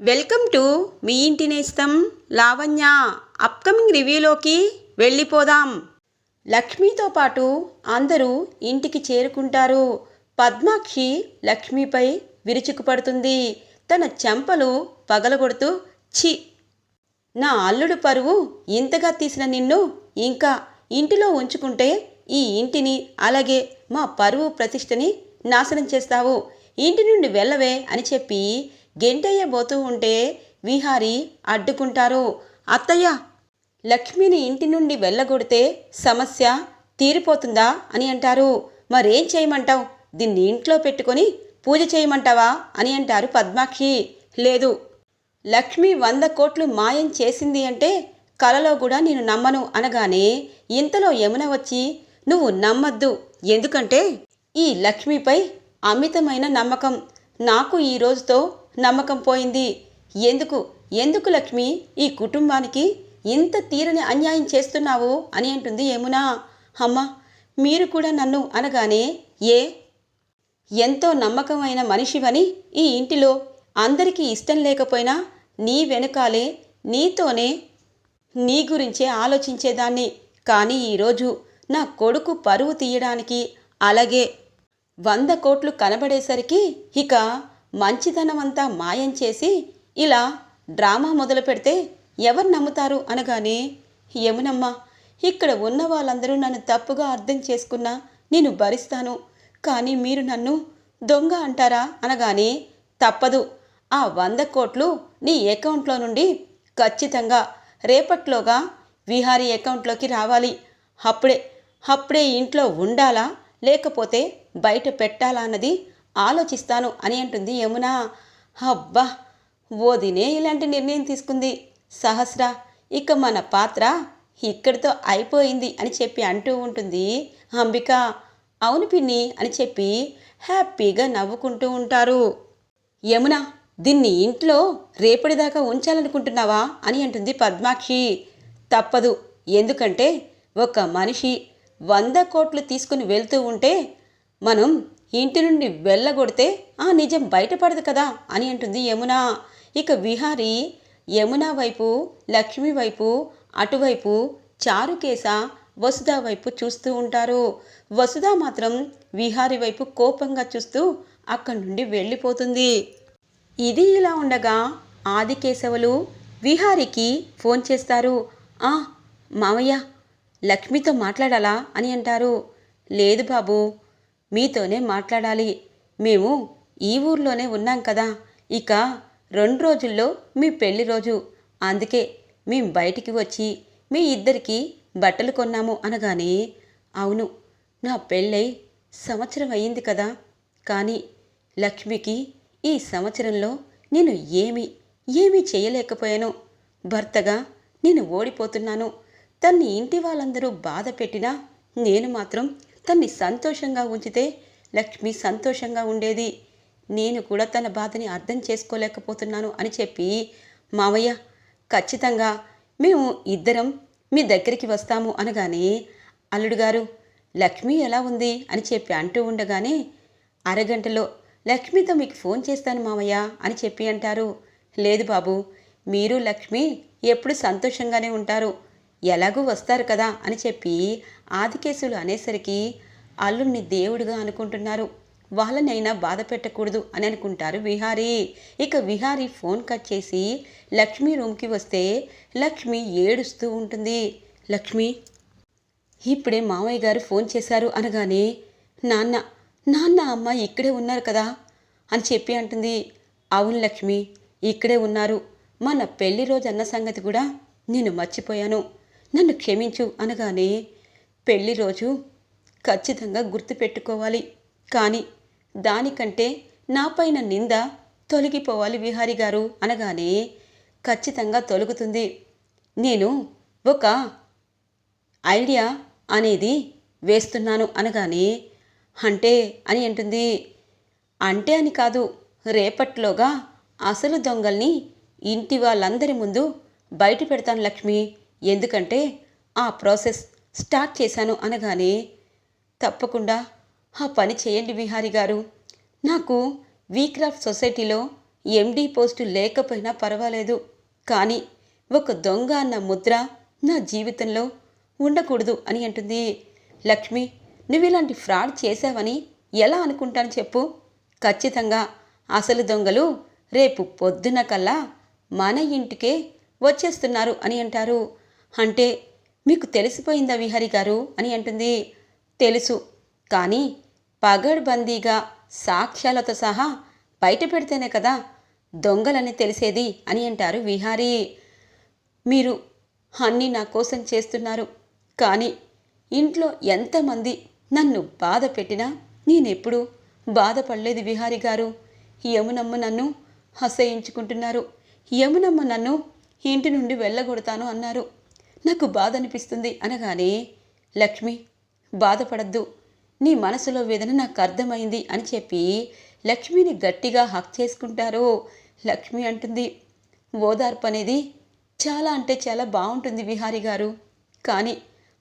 Welcome to me ఇంటి నేస్తం Lavanya. Upcoming రివ్యూలోకి వెళ్ళిపోదాం. లక్ష్మితో పాటు అందరూ ఇంటికి చేరుకుంటారు. పద్మాక్షి లక్ష్మిపై విరుచుకుపడుతుంది. తన చెంపలు పగలగొడుతూ ఛీ! నా అల్లుడు పరువు ఇంతగా తీసిన నిన్ను ఇంకా ఇంటిలో ఉంచుకుంటే ఈ ఇంటిని అలాగే మా పరువు ప్రతిష్టని నాశనం చేస్తావు. ఇంటి నుండి వెళ్ళవే అని చెప్పి గెంటయ్య పోతూ ఉంటే విహారి అడ్డుకుంటారు. అత్తయ్య! లక్ష్మిని ఇంటి నుండి వెళ్ళగొడితే సమస్య తీరిపోతుందా అని అంటారు. మరేం చేయమంటావు? దీన్ని ఇంట్లో పెట్టుకొని పూజ చేయమంటావా అని అంటారు పద్మాక్షి. లేదు. లక్ష్మి వంద కోట్లు మాయం చేసింది అంటే కలలో కూడా నేను నమ్మను అనగానే ఇంతలో యమున వచ్చి నువ్వు నమ్మద్దు. ఎందుకంటే ఈ లక్ష్మిపై అమితమైన నమ్మకం. నాకు ఈ రోజుతో నమ్మకం పోయింది. ఎందుకు? ఎందుకు లక్ష్మి? ఈ కుటుంబానికి ఇంత తీరని అన్యాయం చేస్తున్నావు అని అంటుంది ఏమునా అమ్మ మీరు కూడా నన్ను అనగానే ఏ? ఎంతో నమ్మకమైన మనిషివని ఈ ఇంటిలో అందరికీ ఇష్టం లేకపోయినా నీ వెనకాలే నీతోనే నీ గురించే ఆలోచించేదాన్ని. కానీ ఈరోజు నా కొడుకు పరువు తీయడానికి అలాగే వంద కోట్లు కనబడేసరికి ఇక మంచితనమంతా మాయం చేసి ఇలా డ్రామా మొదలు పెడితే ఎవరు నమ్ముతారు అనగానే యమునమ్మా ఇక్కడ ఉన్న వాళ్ళందరూ నన్ను తప్పుగా అర్థం చేసుకున్నా నేను భరిస్తాను. కానీ మీరు నన్ను దొంగ అంటారా? అనగానే తప్పదు. ఆ వంద కోట్లు నీ అకౌంట్లో నుండి ఖచ్చితంగా రేపట్లోగా విహారీ అకౌంట్లోకి రావాలి. అప్పుడే అప్పుడే ఇంట్లో ఉండాలా? లేకపోతే బయట పెట్టాలా? అన్నది ఆలోచిస్తాను అని అంటుంది యమున. అబ్బా ఓదినే ఇలాంటి నిర్ణయం తీసుకుంది. సహస్ర ఇక మన పాత్ర ఇక్కడితో అయిపోయింది అని చెప్పి అంటూ ఉంటుంది అంబిక. అవును పిన్ని అని చెప్పి హ్యాపీగా నవ్వుకుంటూ ఉంటారు. యమున దీన్ని ఇంట్లో రేపటిదాకా ఉంచాలనుకుంటున్నావా అని అంటుంది పద్మాక్షి. తప్పదు ఎందుకంటే ఒక మనిషి వంద కోట్లు తీసుకుని వెళ్తూ ఉంటే మనం ఇంటి నుండి వెళ్ళగొడితే ఆ నిజం బయటపడదు కదా అని అంటుంది యమున. ఇక విహారి యమున వైపు లక్ష్మి వైపు అటువైపు చారుకేశ వసుధ వైపు చూస్తూ ఉంటారు. వసుధ మాత్రం విహారి వైపు కోపంగా చూస్తూ అక్కడి నుండి వెళ్ళిపోతుంది. ఇది ఇలా ఉండగా ఆదికేశవులు విహారికి ఫోన్ చేస్తారు. ఆ మామయ్య లక్ష్మితో మాట్లాడాలా? అని అంటారు. లేదు బాబు మీతోనే మాట్లాడాలి. మేము ఈ ఊర్లోనే ఉన్నాం కదా. ఇక రెండు రోజుల్లో మీ పెళ్ళి రోజు. అందుకే మేం బయటికి వచ్చి మీ ఇద్దరికి బట్టలు కొన్నాము అనగానే అవును నా పెళ్ళై సంవత్సరం అయ్యింది కదా. కానీ లక్ష్మికి ఈ సంవత్సరంలో నేను ఏమి ఏమీ చేయలేకపోయాను. భర్తగా నేను ఓడిపోతున్నాను. తన్ని ఇంటి వాళ్ళందరూ బాధ పెట్టినా నేను మాత్రం తన్ని సంతోషంగా ఉంచితే లక్ష్మి సంతోషంగా ఉండేది. నేను కూడా తన బాధని అర్థం చేసుకోలేకపోతున్నాను అని చెప్పి మావయ్య ఖచ్చితంగా మేము ఇద్దరం మీ దగ్గరికి వస్తాము అనగానే అల్లుడు గారు లక్ష్మి ఎలా ఉంది? అని చెప్పి అంటూ ఉండగానే అరగంటలో లక్ష్మితో మీకు ఫోన్ చేస్తాను మామయ్య అని చెప్పి అంటారు. లేదు బాబు మీరు లక్ష్మి ఎప్పుడు సంతోషంగానే ఉంటారు. ఎలాగూ వస్తారు కదా అని చెప్పి ఆదికేశులు అనేసరికి అల్లుణ్ణి దేవుడిగా అనుకుంటున్నారు. వాళ్ళనైనా బాధ పెట్టకూడదు అని అనుకుంటారు విహారీ. ఇక విహారీ ఫోన్ కట్ చేసి లక్ష్మి రూమ్కి వస్తే లక్ష్మి ఏడుస్తూ ఉంటుంది. లక్ష్మి ఇప్పుడే మామయ్య గారు ఫోన్ చేశారు అనగానే నాన్న నాన్న అమ్మ ఇక్కడే ఉన్నారు కదా అని చెప్పి అంటుంది. అవును లక్ష్మి ఇక్కడే ఉన్నారు. మన పెళ్ళి రోజు అన్న సంగతి కూడా నేను మర్చిపోయాను. నన్ను క్షమించు అనగానే పెళ్ళి రోజు ఖచ్చితంగా గుర్తుపెట్టుకోవాలి. కానీ దానికంటే నాపైన నింద తొలగిపోవాలి విహారి గారు అనగానే ఖచ్చితంగా తొలుగుతుంది. నేను ఒక ఐడియా అనేది వేస్తున్నాను అనగానే అంటే అని అంటుంది. అంటే అని కాదు రేపట్లోగా అసలు దొంగల్ని ఇంటి వాళ్ళందరి ముందు బయట పెడతాను లక్ష్మి. ఎందుకంటే ఆ ప్రాసెస్ స్టార్ట్ చేశాను అనగానే తప్పకుండా ఆ పని చేయండి విహారి గారు. నాకు వీక్రాఫ్ట్ సొసైటీలో ఎండీ పోస్టు లేకపోయినా పర్వాలేదు. కానీ ఒక దొంగ అన్న ముద్ర నా జీవితంలో ఉండకూడదు అని అంటుంది. లక్ష్మి నువ్వు ఇలాంటి ఫ్రాడ్ చేశావని ఎలా అనుకుంటాను చెప్పు. ఖచ్చితంగా అసలు దొంగలు రేపు పొద్దున కల్లా మన ఇంటికే వచ్చేస్తున్నారు అని అంటారు. అంటే మీకు తెలిసిపోయిందా విహరి గారు? అని అంటుంది. తెలుసు. కానీ పగడ్బందీగా సాక్ష్యాలతో సహా బయట పెడితేనే కదా దొంగలని తెలిసేది అని అంటారు విహారీ. మీరు అన్నీ నా కోసం చేస్తున్నారు. కానీ ఇంట్లో ఎంతమంది నన్ను బాధ పెట్టినా నేనెప్పుడు బాధపడలేదు విహారి గారు. యమునమ్మ నన్ను అసహించుకుంటున్నారు. యమునమ్మ నన్ను ఇంటి నుండి వెళ్ళగొడతాను అన్నారు. నాకు బాధ అనిపిస్తుంది అనగానే లక్ష్మి బాధపడద్దు. నీ మనసులో వేదన నాకు అర్థమైంది అని చెప్పి లక్ష్మిని గట్టిగా హక్ చేసుకుంటారు. లక్ష్మి అంటుంది ఓదార్పు అనేది చాలా అంటే చాలా బాగుంటుంది విహారి గారు. కానీ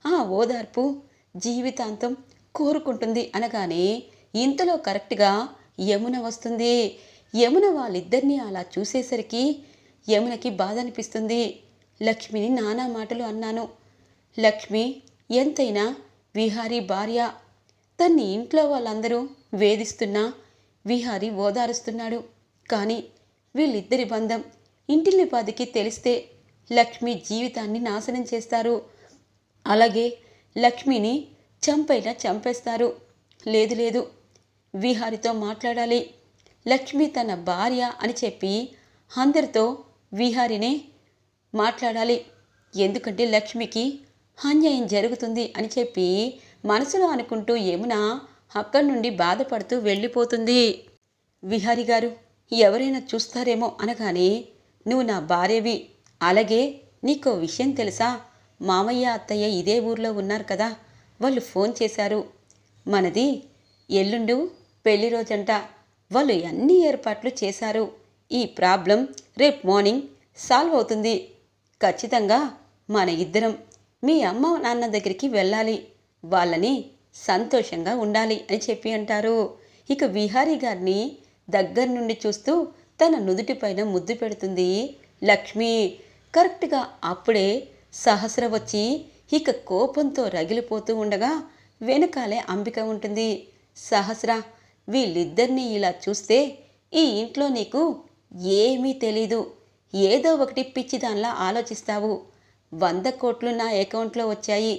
ఆ ఓదార్పు జీవితాంతం కోరుకుంటుంది అనగానే ఇంతలో కరెక్ట్గా యమున వస్తుంది. యమున వాళ్ళిద్దరినీ అలా చూసేసరికి యమునకి బాధ అనిపిస్తుంది లక్ష్మిని నానా మాటలు అన్నాను. లక్ష్మి ఎంతైనా? విహారీ భార్య. తన్ని ఇంట్లో వాళ్ళందరూ వేధిస్తున్నా విహారీ ఓదారుస్తున్నాడు. కానీ వీళ్ళిద్దరి బంధం ఇంటిల్లిపాదికి తెలిస్తే లక్ష్మి జీవితాన్ని నాశనం చేస్తారు. అలాగే లక్ష్మిని చంపైనా చంపేస్తారు. లేదు లేదు. విహారితో మాట్లాడాలి. లక్ష్మి తన భార్య అని చెప్పి అందరితో విహారినే మాట్లాడాలి. ఎందుకంటే లక్ష్మికి అన్యాయం జరుగుతుంది అని చెప్పి మనసులో అనుకుంటూ యమున అక్కడి నుండి బాధపడుతూ వెళ్ళిపోతుంది. విహారి గారు ఎవరైనా చూస్తారేమో అనగానే నువ్వు నా భార్యవి. అలాగే నీకో విషయం తెలుసా? మామయ్య అత్తయ్య ఇదే ఊర్లో ఉన్నారు కదా. వాళ్ళు ఫోన్ చేశారు. మనది ఎల్లుండు పెళ్ళి రోజంట. వాళ్ళు అన్ని ఏర్పాట్లు చేశారు. ఈ ప్రాబ్లం రేపు మార్నింగ్ సాల్వ్ అవుతుంది. ఖచ్చితంగా మన ఇద్దరం మీ అమ్మ నాన్న దగ్గరికి వెళ్ళాలి. వాళ్ళని సంతోషంగా ఉండాలి అని చెప్పి అంటారు. ఇక విహారీ గారిని దగ్గర నుండి చూస్తూ తన నుదుటిపైన ముద్దు పెడుతుంది. లక్ష్మి కరెక్ట్గా అప్పుడే సహస్ర వచ్చి ఇక కోపంతో రగిలిపోతూ ఉండగా వెనకాలే అంబిక ఉంటుంది. సహస్ర వీళ్ళిద్దరినీ ఇలా చూస్తే ఈ ఇంట్లో నీకు ఏమీ తెలీదు. ఏదో ఒకటి పిచ్చిదానిలా ఆలోచిస్తావు. వంద కోట్లు నా అకౌంట్లో వచ్చాయి.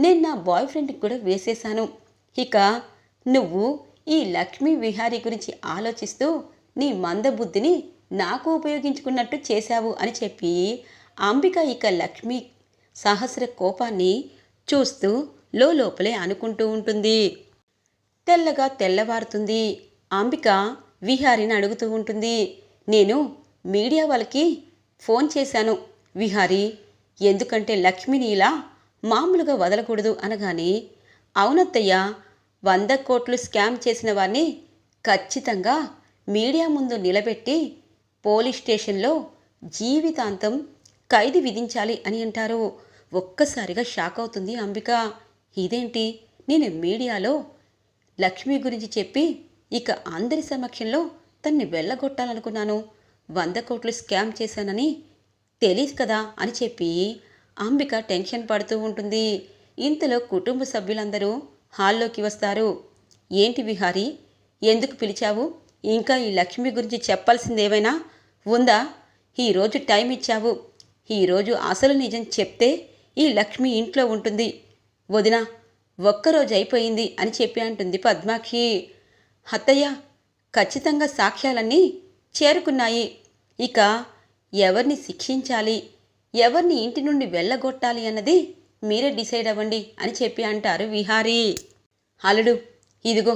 నేను నా బాయ్ ఫ్రెండ్కి కూడా వేసేశాను. ఇక నువ్వు ఈ లక్ష్మీ విహారీ గురించి ఆలోచిస్తూ నీ మందబుద్ధిని నాకు ఉపయోగించుకున్నట్టు చేశావు అని చెప్పి అంబిక ఇక లక్ష్మి సహస్ర కోపాన్ని చూస్తూ లోపలే అనుకుంటూ ఉంటుంది. తెల్లగా తెల్లవారుతుంది. అంబిక విహారిని అడుగుతూ ఉంటుంది. నేను మీడియా వాళ్ళకి ఫోన్ చేశాను. విహారి ఎందుకంటే లక్ష్మిని ఇలా మామూలుగా వదలకూడదు అనగానే అవునత్తయ్య వంద కోట్లు స్కామ్ చేసిన వారిని ఖచ్చితంగా మీడియా ముందు నిలబెట్టి పోలీస్ స్టేషన్లో జీవితాంతం ఖైదు విధించాలి అని అంటారు. ఒక్కసారిగా షాక్ అవుతుంది అంబిక. ఇదేంటి? నేను మీడియాలో లక్ష్మి గురించి చెప్పి ఇక అందరి సమక్షంలో తన్ని వెళ్ళగొట్టాలనుకున్నాను. వంద కోట్లు స్కామ్ చేశానని తెలియదు కదా అని చెప్పి అంబిక టెన్షన్ పడుతూ ఉంటుంది. ఇంతలో కుటుంబ సభ్యులందరూ హాల్లోకి వస్తారు. ఏంటి విహారీ ఎందుకు పిలిచావు? ఇంకా ఈ లక్ష్మి గురించి చెప్పాల్సిందేమైనా ఉందా? ఈరోజు టైం ఇచ్చావు. ఈరోజు అసలు నిజం చెప్తే ఈ లక్ష్మి ఇంట్లో ఉంటుంది. వదిన ఒక్కరోజు అయిపోయింది అని చెప్పి అంటుంది పద్మాక్షి. అత్తయ్య ఖచ్చితంగా సాక్ష్యాలన్నీ చేరుకున్నాయి. ఇక ఎవరిని శిక్షించాలి? ఎవరిని ఇంటి నుండి వెళ్ళగొట్టాలి అన్నది మీరే డిసైడ్ అవ్వండి అని చెప్పి అంటారు విహారీ. అలుడు ఇదిగో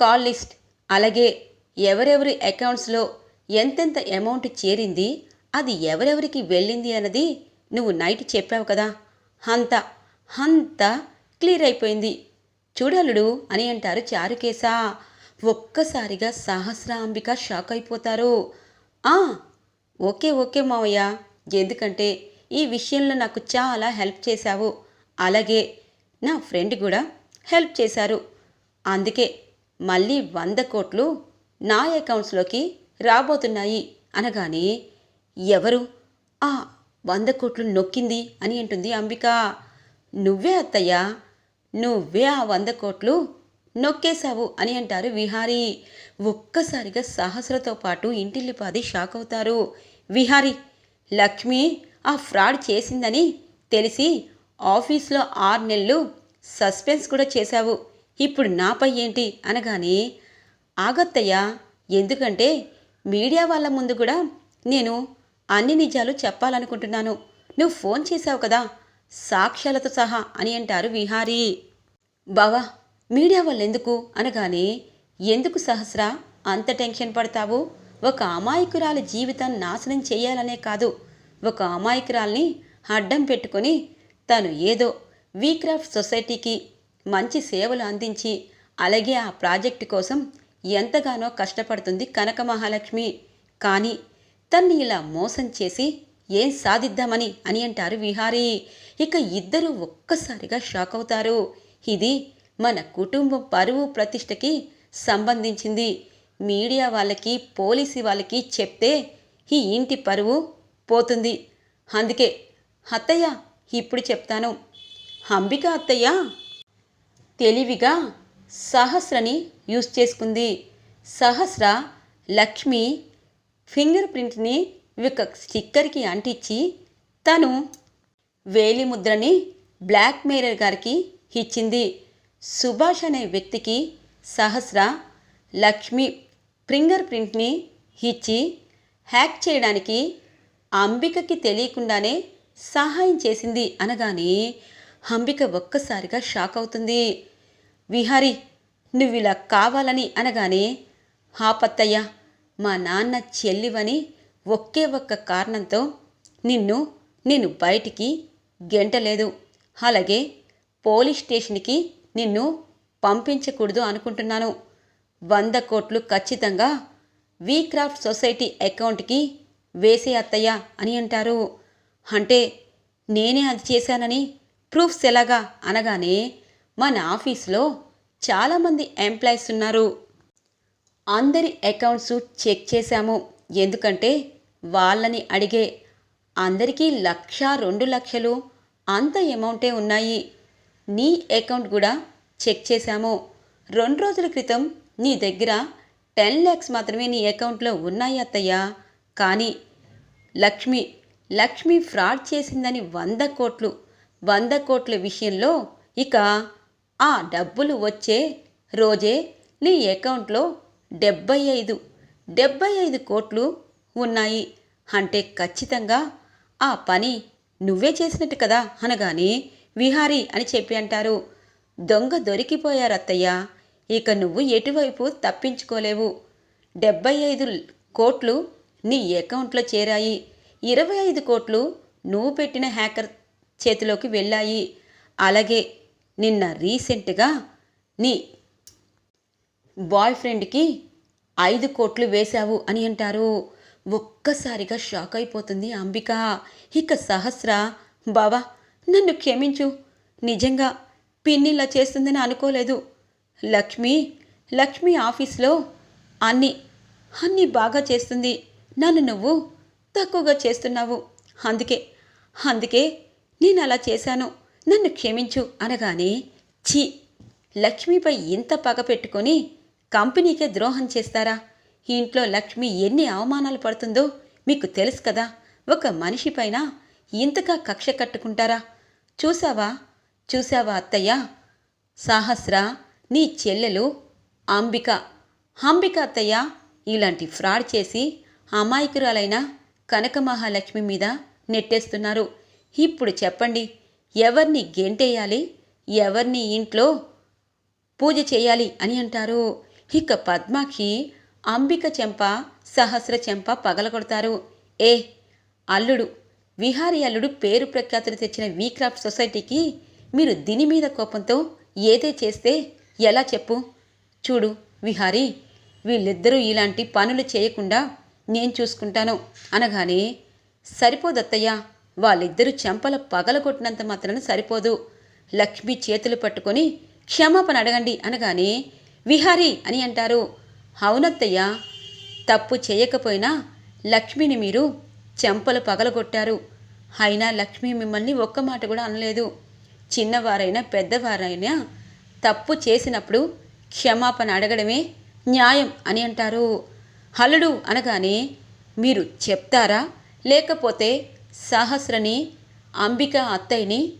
కాల్ లిస్ట్. అలాగే ఎవరెవరి అకౌంట్స్లో ఎంతెంత అమౌంట్ చేరింది అది ఎవరెవరికి వెళ్ళింది అన్నది నువ్వు నైట్ చెప్పావు కదా. అంత అంత క్లియర్ అయిపోయింది. చూడలుడు అని అంటారు చారుకేశ. ఒక్కసారిగా సహస్రాంబిక షాక్ అయిపోతారు. ఆ ఓకే ఓకే మావయ్య. ఎందుకంటే ఈ విషయంలో నాకు చాలా హెల్ప్ చేశావు. అలాగే నా ఫ్రెండ్ కూడా హెల్ప్ చేశారు. అందుకే మళ్ళీ వంద కోట్లు నా అకౌంట్స్లోకి రాబోతున్నాయి అనగానే ఎవరు? ఆ వంద కోట్లు నొక్కింది అని అంటుంది అంబిక. నువ్వే అత్తయ్య. నువ్వే ఆ వంద కోట్లు నొక్కేశావు అని అంటారు విహారీ. ఒక్కసారిగా సహస్రతో పాటు ఇంటిల్లిపాది షాక్ అవుతారు. విహారీ లక్ష్మి ఆ ఫ్రాడ్ చేసిందని తెలిసి ఆఫీస్లో ఆరు నెలలు సస్పెన్స్ కూడా చేశావు. ఇప్పుడు నాపై ఏంటి? అనగానే ఆగత్తయ్య ఎందుకంటే మీడియా వాళ్ళ ముందు కూడా నేను అన్ని నిజాలు చెప్పాలనుకుంటున్నాను. నువ్వు ఫోన్ చేశావు కదా సాక్ష్యాలతో సహా అని అంటారు విహారీ. బావా మీడియా వాళ్ళు ఎందుకు అనగానే ఎందుకు సహస్ర? అంత టెన్షన్ పడతావు? ఒక అమాయకురాలి జీవితం నాశనం చేయాలనే కాదు. ఒక అమాయకురాల్ని అడ్డం పెట్టుకొని తను ఏదో వీక్రాఫ్ట్ సొసైటీకి మంచి సేవలు అందించి అలాగే ఆ ప్రాజెక్టు కోసం ఎంతగానో కష్టపడుతుంది కనక మహాలక్ష్మి. కానీ తన్ని ఇలా మోసం చేసి ఏం సాధిద్దామని అని అంటారు విహారీ. ఇక ఇద్దరు ఒక్కసారిగా షాక్ అవుతారు ఇది మన కుటుంబం పరువు ప్రతిష్టకి సంబంధించింది. మీడియా వాళ్ళకి పోలీసు వాళ్ళకి చెప్తే ఈ ఇంటి పరువు పోతుంది. అందుకే అత్తయ్య ఇప్పుడు చెప్తాను. అంబిక అత్తయ్య తెలివిగా సహస్రని యూజ్ చేసుకుంది. సహస్ర లక్ష్మి ఫింగర్ ప్రింట్ని ఒక స్టిక్కర్కి అంటించి తను వేలిముద్రని బ్లాక్ మేరర్ గారికి ఇచ్చింది. సుభాష్ అనే వ్యక్తికి సహస్ర లక్ష్మి ఫింగర్ ప్రింట్ని ఇచ్చి హ్యాక్ చేయడానికి అంబికకి తెలియకుండానే సహాయం చేసింది అనగానే అంబిక ఒక్కసారిగా షాక్ అవుతుంది. విహారి నువ్వు ఇలా కావాలని అనగానే హాపత్తయ్య మా నాన్న చెల్లివని ఒకే ఒక్క కారణంతో నిన్ను నేను బయటికి గెంటలేదు. అలాగే పోలీస్ స్టేషన్కి నిన్ను పంపించకూడదు అనుకుంటున్నాను. వంద కోట్లు ఖచ్చితంగా వీక్రాఫ్ట్ సొసైటీ అకౌంట్కి వేసే అత్తయ్య అని అంటారు. అంటే నేనే అది చేశానని ప్రూఫ్స్ ఎలాగా అనగానే మన ఆఫీస్లో చాలామంది ఎంప్లాయీస్ ఉన్నారు. అందరి అకౌంట్స్ చెక్ చేశాము. ఎందుకంటే వాళ్ళని అడిగే అందరికీ లక్ష రెండు లక్షలు అంత అమౌంటే ఉన్నాయి. నీ అకౌంట్ కూడా చెక్ చేశాము. రెండు రోజుల క్రితం నీ దగ్గర టెన్ ల్యాక్స్ మాత్రమే నీ అకౌంట్లో ఉన్నాయి అత్తయ్య. కానీ లక్ష్మి లక్ష్మి ఫ్రాడ్ చేసిందని వంద కోట్లు వంద కోట్ల విషయంలో ఇక ఆ డబ్బులు వచ్చే రోజే నీ అకౌంట్లో డెబ్బై ఐదు డెబ్బై ఐదు కోట్లు ఉన్నాయి. అంటే ఖచ్చితంగా ఆ పని నువ్వే చేసినట్టు కదా అనగానే విహారీ అని చెప్పి అంటారు. దొంగ దొరికిపోయారు అత్తయ్య ఇక నువ్వు ఎటువైపు తప్పించుకోలేవు. డెబ్బై ఐదు కోట్లు నీ అకౌంట్లో చేరాయి. ఇరవై ఐదు కోట్లు నువ్వు పెట్టిన హ్యాకర్ చేతిలోకి వెళ్ళాయి. అలాగే నిన్న రీసెంట్గా నీ బాయ్ ఫ్రెండ్కి ఐదు కోట్లు వేశావు అని అంటారు. ఒక్కసారిగా షాక్ అయిపోతుంది అంబిక. ఇక సహస్ర బావా నన్ను క్షమించు. నిజంగా పిన్నిలా చేస్తుందని అనుకోలేదు. లక్ష్మి లక్ష్మి ఆఫీస్లో అన్ని అన్నీ బాగా చేస్తుంది. నన్ను నువ్వు తక్కువగా చేస్తున్నావు. అందుకే అందుకే నేను అలా చేశాను. నన్ను క్షమించు అనగానే ఛీ! లక్ష్మిపై ఇంత పగ పెట్టుకొని కంపెనీకే ద్రోహం చేస్తారా? ఇంట్లో లక్ష్మి ఎన్ని అవమానాలు పడుతుందో మీకు తెలుసు కదా. ఒక మనిషి పైన ఇంతగా కక్ష కట్టుకుంటారా? చూసావా చూసావా అత్తయ్య? సాహస్ర నీ చెల్లెలు అంబిక. అంబిక అత్తయ్య ఇలాంటి ఫ్రాడ్ చేసి అమాయకురాలైన కనక మహాలక్ష్మి మీద నెట్టేస్తున్నారు. ఇప్పుడు చెప్పండి ఎవరిని గెంటేయాలి ఎవరిని ఇంట్లో పూజ చేయాలి అని అంటారు. ఇక పద్మాక్షి అంబిక చెంప సహస్ర చెంప పగలగొడతారు. ఏ అల్లుడు విహారీ అల్లుడు పేరు ప్రఖ్యాతులు తెచ్చిన వీక్రాఫ్ట్ సొసైటీకి మీరు దీని మీద కోపంతో ఏదే చేస్తే ఎలా చెప్పు? చూడు విహారీ వీళ్ళిద్దరూ ఇలాంటి పనులు చేయకుండా నేను చూసుకుంటాను అనగానే సరిపోదత్తయ్య వాళ్ళిద్దరూ చెంపల పగలగొట్టినంత మాత్రాన సరిపోదు. లక్ష్మి చేతులు పట్టుకొని క్షమాపణ అడగండి అనగానే విహారీ అని అంటారు. అవునత్తయ్య తప్పు చేయకపోయినా లక్ష్మిని మీరు చెంపలు పగలగొట్టారు. అయినా లక్ష్మి మిమ్మల్ని ఒక్క మాట కూడా అనలేదు. చిన్నవారైనా పెద్దవారైనా తప్పు చేసినప్పుడు క్షమాపణ అడగడమే న్యాయం అని అంటారు. హలుడు అనగానే మీరు చెప్తారా? లేకపోతే సహస్రని అంబిక అత్తయ్యని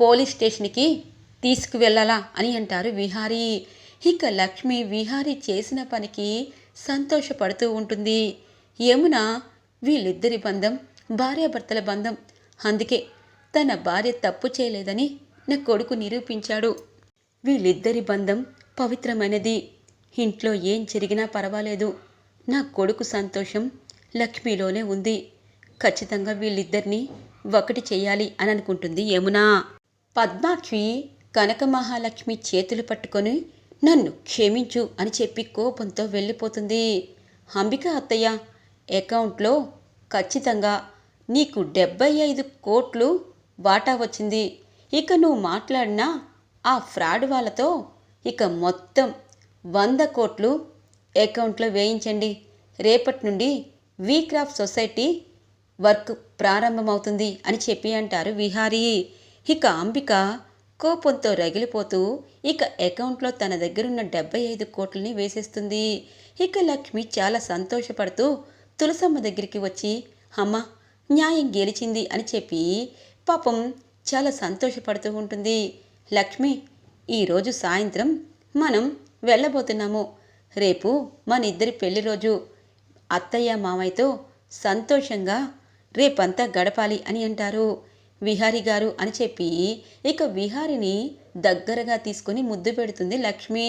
పోలీస్ స్టేషన్కి తీసుకువెళ్ళాలా అని అంటారు విహారీ. ఇక లక్ష్మి విహారీ చేసిన పనికి సంతోషపడుతూ ఉంటుంది. యమున వీళ్ళిద్దరి బంధం భార్యాభర్తల బంధం. అందుకే తన భార్య తప్పు చేయలేదని నా కొడుకు నిరూపించాడు. వీళ్ళిద్దరి బంధం పవిత్రమైనది. ఇంట్లో ఏం జరిగినా పర్వాలేదు. నా కొడుకు సంతోషం లక్ష్మిలోనే ఉంది. ఖచ్చితంగా వీళ్ళిద్దరినీ ఒకటి చేయాలి అని అనుకుంటుంది యమునా. పద్మాక్షి కనక మహాలక్ష్మి చేతులు పట్టుకొని నన్ను క్షమించు అని చెప్పి కోపంతో వెళ్ళిపోతుంది. అంబిక అత్తయ్య అకౌంట్లో ఖచ్చితంగా నీకు డెబ్బై ఐదు కోట్లు వాటా వచ్చింది. ఇక నువ్వు మాట్లాడిన ఆ ఫ్రాడ్ వాళ్ళతో ఇక మొత్తం వంద కోట్లు అకౌంట్లో వేయించండి. రేపటి నుండి వీక్రాఫ్ట్ సొసైటీ వర్క్ ప్రారంభమవుతుంది అని చెప్పి అంటారు విహారీ. ఇక అంబిక కోపంతో రగిలిపోతూ ఇక అకౌంట్లో తన దగ్గరున్న డెబ్బై ఐదు కోట్లని వేసేస్తుంది. ఇక లక్ష్మి చాలా సంతోషపడుతూ తులసమ్మ దగ్గరికి వచ్చి అమ్మ న్యాయం గెలిచింది అని చెప్పి పాపం చాలా సంతోషపడుతూ ఉంటుంది. లక్ష్మి ఈరోజు సాయంత్రం మనం వెళ్ళబోతున్నాము. రేపు మన ఇద్దరి పెళ్ళి రోజు. అత్తయ్య మామయ్యతో సంతోషంగా రేపంతా గడపాలి అని అంటారు. విహారి గారు అని చెప్పి ఇక విహారిని దగ్గరగా తీసుకొని ముద్దు పెడుతుంది లక్ష్మి.